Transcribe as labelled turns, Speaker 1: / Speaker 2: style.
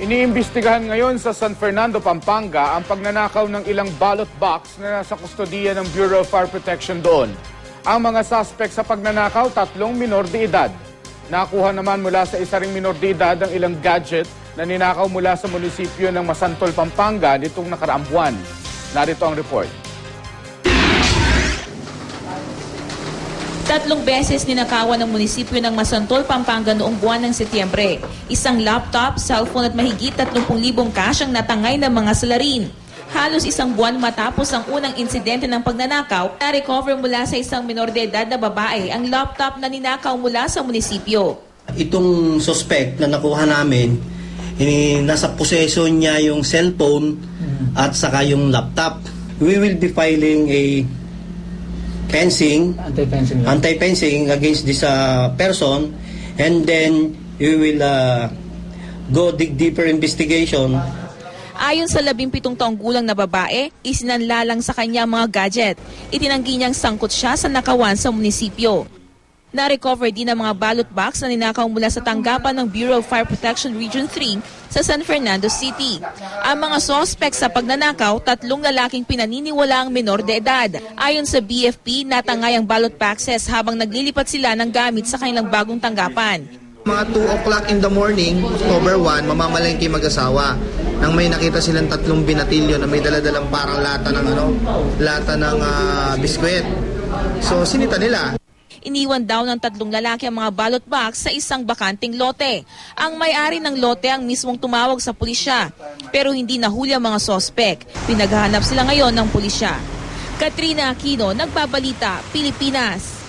Speaker 1: Iniimbestigahan ngayon sa San Fernando, Pampanga ang pagnanakaw ng ilang ballot box na nasa kustodiya ng Bureau of Fire Protection doon. Ang mga suspect sa pagnanakaw, tatlong minor de edad. Nakuha naman mula sa isa ring minor de edad ang ilang gadget na ninakaw mula sa munisipyo ng Masantol, Pampanga nitong nakaraang buwan. Narito ang report.
Speaker 2: Tatlong beses ninakawan ng munisipyo ng Masantol, Pampanga noong buwan ng Setyembre. Isang laptop, cellphone at mahigit 30,000 cash ang natangay ng mga salarin. Halos isang buwan matapos ang unang insidente ng pagnanakaw, na-recover mula sa isang minor de edad na babae ang laptop na ninakaw mula sa munisipyo.
Speaker 3: Itong suspect na nakuha namin, eh, nasa possession niya yung cellphone at saka yung laptop. We will be filing a fencing,
Speaker 4: Anti-fencing law.
Speaker 3: anti-fencing against this uh, person and then we will uh, go dig deeper investigation
Speaker 2: Ayon sa 17 taong gulang na babae, isinanlalang sa kanya mga gadget. Itinanggi niyang sangkot siya sa nakawan sa munisipyo. Na-recover din ang mga ballot box na ninakaw mula sa tanggapan ng Bureau of Fire Protection Region 3 sa San Fernando City. Ang mga sospek sa pagnanakaw, tatlong lalaking pinaniniwala ang menor de edad. Ayon sa BFP, natangay ang ballot boxes habang naglilipat sila ng gamit sa kanilang bagong tanggapan.
Speaker 5: Mga 2 o'clock in the morning, October 1, mamamalengke mag-asawa. Nang may nakita silang tatlong binatilyo na may daladalang parang lata ng ano, lata ng ah, biskwit. So sinita nila.
Speaker 2: Iniwan daw ng tatlong lalaki ang mga ballot box sa isang bakanting lote. Ang may-ari ng lote ang mismong tumawag sa pulisya. Pero hindi nahuli ang mga sospek. Pinaghahanap sila ngayon ng pulisya. Katrina Aquino, Nagbabalita, Pilipinas.